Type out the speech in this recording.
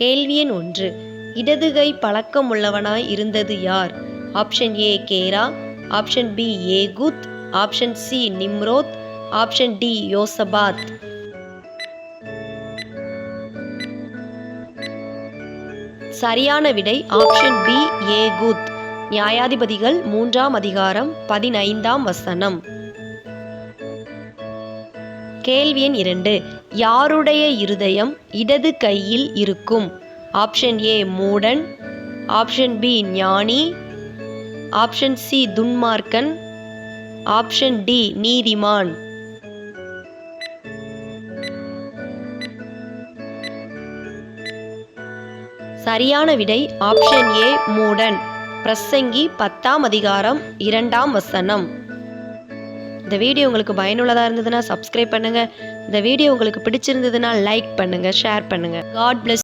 கேள்வி எண் ஒன்று. இடதுகை பழக்கமுள்ளவனாய் இருந்தது யார்? Option A Gera. Option B Ehud. Option C Nimrod. Option D Jehoshaphat. சரியான விடை ஆப்ஷன் பி ஏகுத். நியாயாதிபதிகள் மூன்றாம் அதிகாரம் பதினைந்தாம் வசனம். கேள்வி எண் இரண்டு யாருடைய இருதயம் இடது கையில் இருக்கும்? ஆப்ஷன் ஏ மூடன். ஆப்ஷன் பி ஞானி. ஆப்ஷன் சி துன்மார்க்கன். ஆப்ஷன் டி நீதிமான். சரியான விடை ஆப்ஷன் ஏ மூடன். பிரசங்கி பத்தாம் அதிகாரம் இரண்டாம் வசனம். இந்த வீடியோ உங்களுக்கு பயனுள்ளதாக இருந்ததுன்னா சப்ஸ்கிரைப் பண்ணுங்கள் இந்த வீடியோ உங்களுக்கு பிடிச்சிருந்ததுன்னா லைக் பண்ணுங்கள் ஷேர் பண்ணுங்கள் காட் பிளஸ்